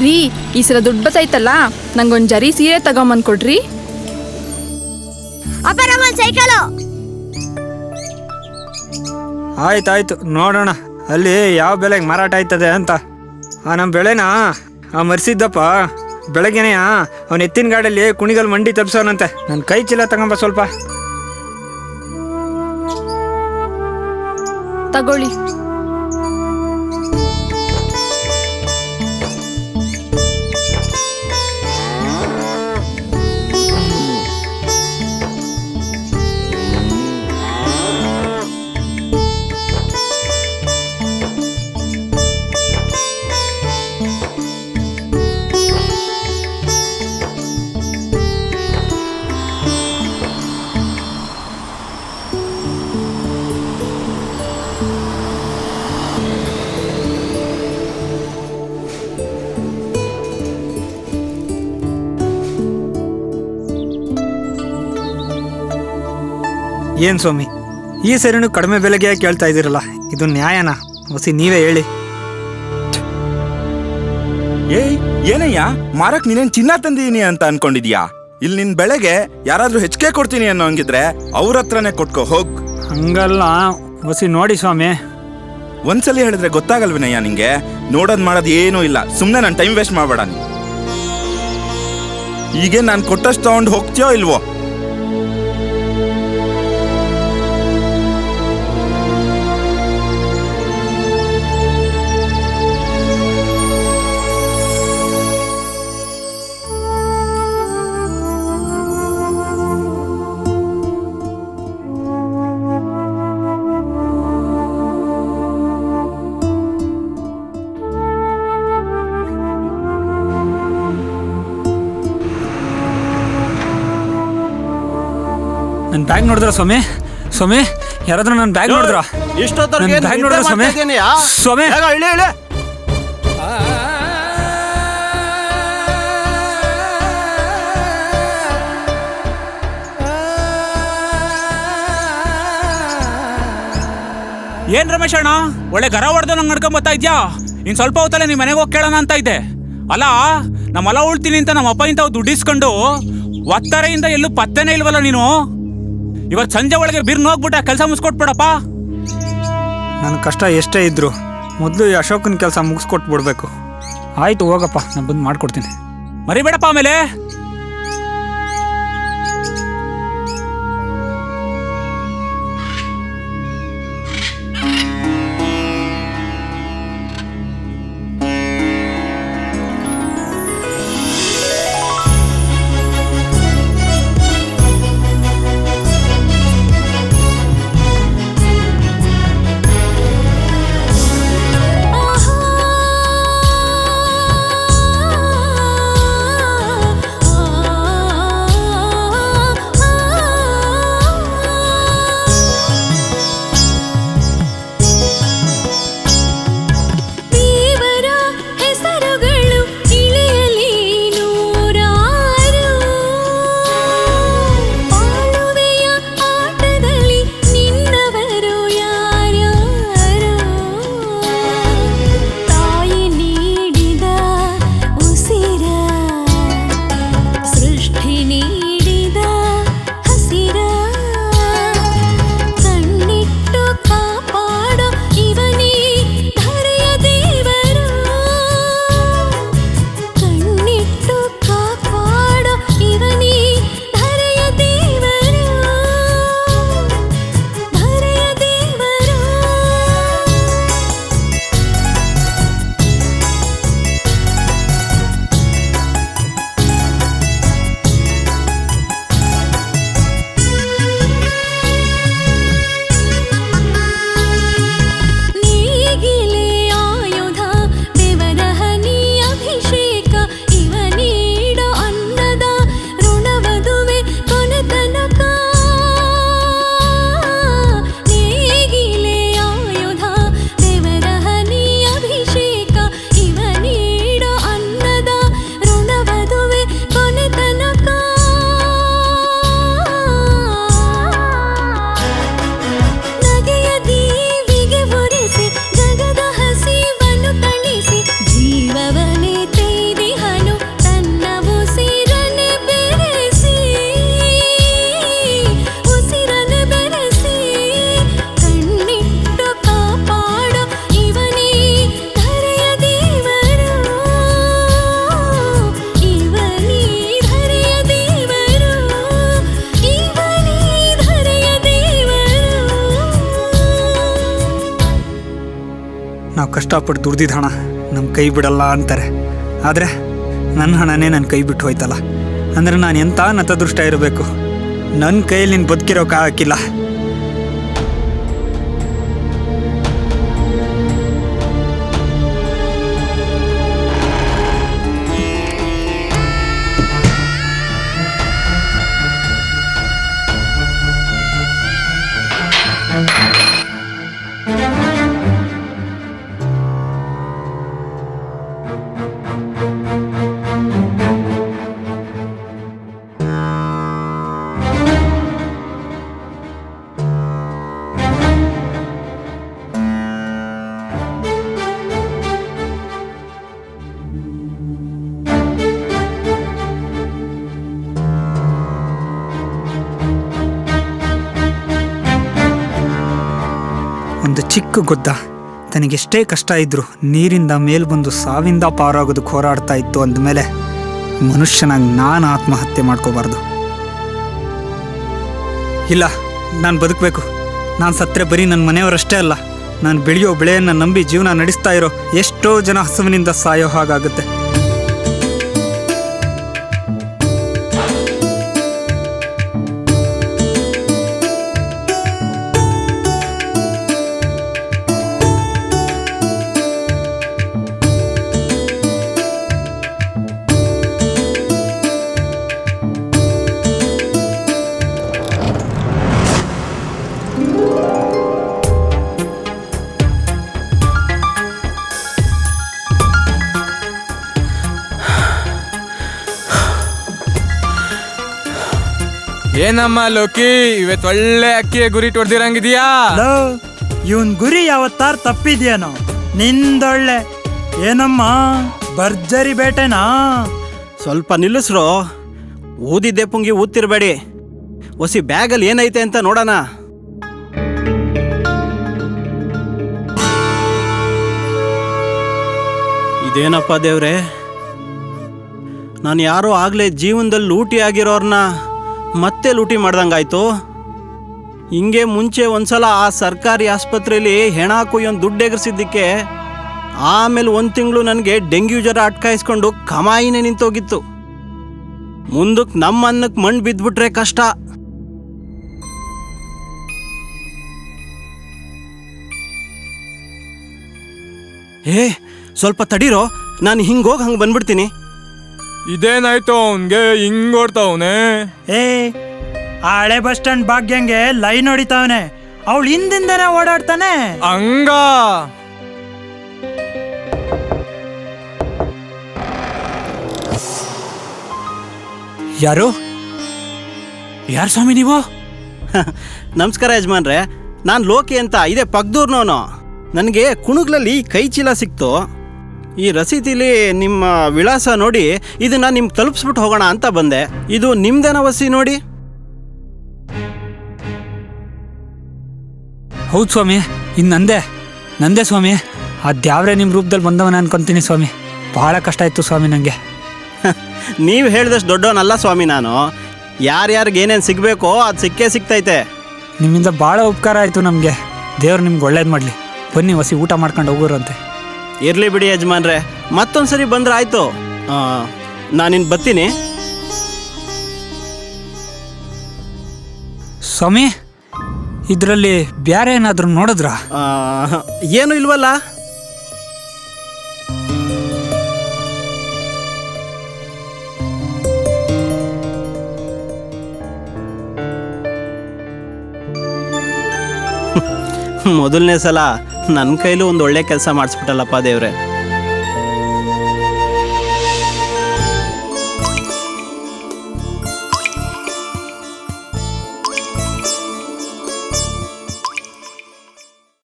ರೀ ಈ ಸಲ ದುಡ್ಡು ಬತ್ತೈತಲ್ಲ ನಂಗೊಂದು ಜರಿ ಸೀರೆ ತಗೊಂಬಂದ್ ಕೊಡ್ರಿ. ಅಪ್ಪ ಸೈಕಲು. ಆಯ್ತಾಯ್ತು ನೋಡೋಣ. ಅಲ್ಲಿ ಯಾವ ಬೆಲೆಗೆ ಮಾರಾಟ ಆಯ್ತದೆ ಅಂತ. ಆ ನಮ್ಮ ಬೆಳೆನ? ಆ ಮರ್ಸಿದ್ದಪ್ಪ. ಬೆಳಗ್ಗೆನೆಯ ಅವನ ಎತ್ತಿನ ಗಾಡಿಯಲ್ಲಿ ಕುಣಿಗಲ್ ಮಂಡಿ ತಪ್ಸೋನಂತೆ. ನನ್ನ ಕೈ ಚೀಲ ತಗೊಂಬ ಸ್ವಲ್ಪ. ತಗೊಳ್ಳಿ. ಏನು ಸ್ವಾಮಿ? ಈ ಸರಿನೂ ಕಡಿಮೆ ಬೆಲೆಗೆ ಕೇಳ್ತಾ ಇದ್ದೀರಲ್ಲ ಇದು ನ್ಯಾಯನಾ? ಹೊಸಿ ನೀವೇ ಹೇಳಿ. ಏಯ್ ಏನಯ್ಯ? ಮಾರಕ್ ನೀನೇನ್ ಚಿನ್ನ ತಂದಿದೀನಿ ಅಂತ ಅನ್ಕೊಂಡಿದ್ಯಾ? ಇಲ್ಲಿ ನಿನ್ ಬೆಳೆಗೆ ಯಾರಾದ್ರೂ ಹೆಚ್ಚಿಗೆ ಕೊಡ್ತೀನಿ ಅನ್ನೋ ಹಂಗಿದ್ರೆ ಅವ್ರ ಹತ್ರನೇ ಕೊಟ್ಕೋ ಹೋಗ್. ಹಂಗಲ್ಲ. ಹೊಸಿ ನೋಡಿ ಸ್ವಾಮಿ. ಒಂದ್ಸಲಿ ಹೇಳಿದ್ರೆ ಗೊತ್ತಾಗಲ್ವೇನಯ್ಯ ನಿಂಗೆ? ನೋಡೋದ್ ಮಾಡೋದ್ ಏನೂ ಇಲ್ಲ. ಸುಮ್ನೆ ನಾನು ಟೈಮ್ ವೇಸ್ಟ್ ಮಾಡ್ಬೇಡ ಈಗೇನ್ ಈಗ ನಾನ್ ಕೊಟ್ಟಷ್ಟು ತಗೊಂಡು ಹೋಗ್ತೀಯೋ ಇಲ್ವೋ? ನನ್ನ ಬ್ಯಾಗ್ ನೋಡಿದ್ರ ಸ್ವಾಮಿ? ಸ್ವಾಮಿ ಯಾರಾದ್ರೂ ನನ್ನ ಬ್ಯಾಗ್ ನೋಡಿದ್ರ? ಇಷ್ಟೊತ್ತವರೆಗೆ ಬ್ಯಾಗ್ ನೋಡಿದ್ರ ಸ್ವಾಮಿ? ಸ್ವಾಮಿ. ಇಳಿ ಇಳಿ. ಏನ್ ರಮೇಶ್ ಅಣ್ಣ? ಒಳ್ಳೆ ಗರ ಹೊಡೆದು ನಂಗೆ ನಡ್ಕೊಂಡ್ ಬರ್ತಾ ಇದ್ಯಾ? ಇನ್ ಸ್ವಲ್ಪ ಹೊತ್ತಲ್ಲೇ ನಿಮ್ಮ ಮನೆಗೆ ಹೋಗಿ ಕೇಳೋಣ ಅಂತ ಇದ್ದೆ. ಅಲ್ಲ ನಮ್ಮ ಹೊಲ ಉಳ್ತೀನಿ ಅಂತ ನಮ್ಮ ಅಪ್ಪ ಇಂತ ದುಡ್ಡಿಸ್ಕೊಂಡು ಒತ್ತರೆಯಿಂದ ಎಲ್ಲೂ ಪತ್ತೆನೇ ಇಲ್ವಲ್ಲ ನೀನು? ಇವತ್ತು ಸಂಜೆ ಒಳಗೆ ಬಿರ್ನ್ ಹೋಗ್ಬಿಟ್ಟ ಕೆಲಸ ಮುಗಿಸ್ಕೊಟ್ಬಿಡಪ್ಪ. ನನ್ನ ಕಷ್ಟ ಎಷ್ಟೇ ಇದ್ರು ಮೊದಲು ಈ ಅಶೋಕನ ಕೆಲಸ ಮುಗಿಸ್ಕೊಟ್ಬಿಡ್ಬೇಕು. ಆಯ್ತು ಹೋಗಪ್ಪ ನಾನು ಬಂದು ಮಾಡ್ಕೊಡ್ತೀನಿ. ಮರಿಬೇಡಪ್ಪ ಆಮೇಲೆ. ನಾವು ಕಷ್ಟಪಟ್ಟು ದುಡ್ದಿದ್ದ ಹಣ ನಮ್ಮ ಕೈ ಬಿಡಲ್ಲ ಅಂತಾರೆ. ಆದರೆ ನನ್ನ ಹಣನೇ ನನ್ನ ಕೈ ಬಿಟ್ಟು ಹೋಯ್ತಲ್ಲ. ಅಂದರೆ ನಾನು ಎಂಥ ನತದೃಷ್ಟ ಇರಬೇಕು? ನನ್ನ ಕೈಯಲ್ಲಿ ನೀನು ಬದುಕಿರೋಕ್ಕಾಗಿಲ್ಲ ಒಂದು ಗೊತ್ತಾ? ತನಗೆಷ್ಟೇ ಕಷ್ಟ ಇದ್ರು ನೀರಿಂದ ಮೇಲ್ಬಂದು ಸಾವಿಂದ ಪಾರಾಗೋದು ಹೋರಾಡ್ತಾ ಇತ್ತು ಅಂದಮೇಲೆ ಮನುಷ್ಯನಾಗಿ ನಾನು ಆತ್ಮಹತ್ಯೆ ಮಾಡ್ಕೋಬಾರ್ದು. ಇಲ್ಲ, ನಾನು ಬದುಕಬೇಕು. ನಾನು ಸತ್ತರೆ ಬರೀ ನನ್ನ ಮನೆಯವರಷ್ಟೇ ಅಲ್ಲ. ನಾನು ಬೆಳೆಯೋ ಬೆಳೆಯನ್ನು ನಂಬಿ ಜೀವನ ನಡೆಸ್ತಾ ಇರೋ ಎಷ್ಟೋ ಜನ ಹಸುವಿನಿಂದ ಸಾಯೋ ಹಾಗಾಗುತ್ತೆ. ಏನಮ್ಮ ಲೋಕಿ ಇವತ್ತು ಒಳ್ಳೆ ಅಕ್ಕಿಯ ಗುರಿ ತೊಡ್ದಿರಂಗಿದ್ಯಾ? ಲೋ ಇವನ್ ಗುರಿ ಯಾವತ್ತಾರು ತಪ್ಪಿದ್ಯೇನೋ? ನಿಂದೊಳ್ಳೆ. ಏನಮ್ಮ ಭರ್ಜರಿ ಬೇಟೆನಾ? ಸ್ವಲ್ಪ ನಿಲ್ಲಿಸ್ರು. ಊದಿದ್ದೆ ಪುಂಗಿ ಊದ್ತಿರ್ಬೇಡಿ. ಒಸಿ ಬ್ಯಾಗಲ್ಲಿ ಏನೈತೆ ಅಂತ ನೋಡೋಣ. ಇದೇನಪ್ಪ ದೇವ್ರೆ? ನಾನು ಯಾರೋ ಆಗಲೇ ಜೀವನದಲ್ಲಿ ಲೂಟಿ ಆಗಿರೋರ್ನ ಮತ್ತೆ ಲೂಟಿ ಮಾಡ್ದಂಗಾಯ್ತು. ಹಿಂಗೆ ಮುಂಚೆ ಒಂದ್ಸಲ ಆ ಸರ್ಕಾರಿ ಆಸ್ಪತ್ರೆಯಲ್ಲಿ ಹೆಣ ಕುಯ್ಯೊಂದು ದುಡ್ಡು ಎಗರಿಸಿದ್ದಕ್ಕೆ ಆಮೇಲೆ ಒಂದು ತಿಂಗಳು ನನಗೆ ಡೆಂಗ್ಯೂ ಜ್ವರ ಅಟ್ಕಾಯಿಸ್ಕೊಂಡು ಕಮಾಯಿನೇ ನಿಂತೋಗಿತ್ತು. ಮುಂದಕ್ಕೆ ನಮ್ಮ ಅನ್ನಕ್ಕೆ ಮಣ್ಣು ಬಿದ್ದುಬಿಟ್ರೆ ಕಷ್ಟ. ಏ, ಸ್ವಲ್ಪ ತಡೀರೋ? ನಾನು ಹಿಂಗೋಗಿ ಹಂಗೆ ಬಂದ್ಬಿಡ್ತೀನಿ. ಇದೇನಾಯ್ತು ಅವನ್ಗೆ ಹಿಂಗ್ ಓಡ್ತಾವನೆ. ಏ ಆ ಹಳೆ ಬಸ್ ಸ್ಟ್ಯಾಂಡ್ ಭಾಗ್ಯಂಗೆ ಲೈನ್ ಹೊಡಿತಾವನೆ. ಅವಳು ಹಿಂದಿಂದನೇ ಓಡಾಡ್ತಾನೆ. ಹಂಗ. ಯಾರು? ಯಾರು ಸ್ವಾಮಿ ನೀವು? ನಮಸ್ಕಾರ ಯಜಮಾನ್ರೆ ನಾನು ಲೋಕಿ ಅಂತ ಇದೆ ಪಕ್ದೂರ್ನವನು ನನಗೆ ಕುಣುಗ್ಲಲ್ಲಿ ಕೈ ಚೀಲ ಸಿಕ್ತು. ಈ ರಸೀದಿಲಿ ನಿಮ್ಮ ವಿಳಾಸ ನೋಡಿ ಇದನ್ನ ನಿಮ್ಗೆ ತಲುಪಿಸ್ಬಿಟ್ಟು ಹೋಗೋಣ ಅಂತ ಬಂದೆ. ಇದು ನಿಮ್ದೇನ ವಸಿ ನೋಡಿ? ಹೌದು ಸ್ವಾಮಿ ಇನ್ನು ನಂದೇ ನಂದೇ ಸ್ವಾಮಿ. ಆ ದ್ಯಾವ್ರೆ ನಿಮ್ಮ ರೂಪದಲ್ಲಿ ಬಂದವನ ಅನ್ಕೊಂತೀನಿ ಸ್ವಾಮಿ. ಭಾಳ ಕಷ್ಟ ಇತ್ತು ಸ್ವಾಮಿ ನನಗೆ ನೀವು ಹೇಳಿದಷ್ಟು ದೊಡ್ಡವನಲ್ಲ ಸ್ವಾಮಿ ನಾನು. ಯಾರ್ಯಾರಿಗೆ ಏನೇನು ಸಿಗಬೇಕೋ ಅದು ಸಿಕ್ಕೇ ಸಿಗ್ತೈತೆ. ನಿಮ್ಮಿಂದ ಭಾಳ ಉಪಕಾರ ಆಯಿತು ನಮಗೆ. ದೇವ್ರು ನಿಮ್ಗೆ ಒಳ್ಳೇದು ಮಾಡಲಿ. ಬನ್ನಿ ಹೊಸಿ ಊಟ ಮಾಡ್ಕೊಂಡು ಹೋಗೋರಂತೆ. ಇರಲಿ ಬಿಡಿ ಯಜಮಾನ್ರೆ ಮತ್ತೊಂದು ಸರಿ ಬಂದ್ರೆ ಆಯ್ತು. ನಾನಿನ್ ಬತ್ತೀನಿ ಸ್ವಾಮಿ ಇದರಲ್ಲಿ ಬೇರೆ ಏನಾದರೂ ನೋಡಿದ್ರಾ? ಆ, ಏನು ಇಲ್ವಲ್ಲ? ಮೊದಲನೇ ಸಲ ನನ್ನ ಕೈಲೂ ಒಂದು ಒಳ್ಳೆ ಕೆಲಸ ಮಾಡಿಸ್ಬಿಟ್ಟಲ್ಲಪ್ಪ ದೇವ್ರೆ.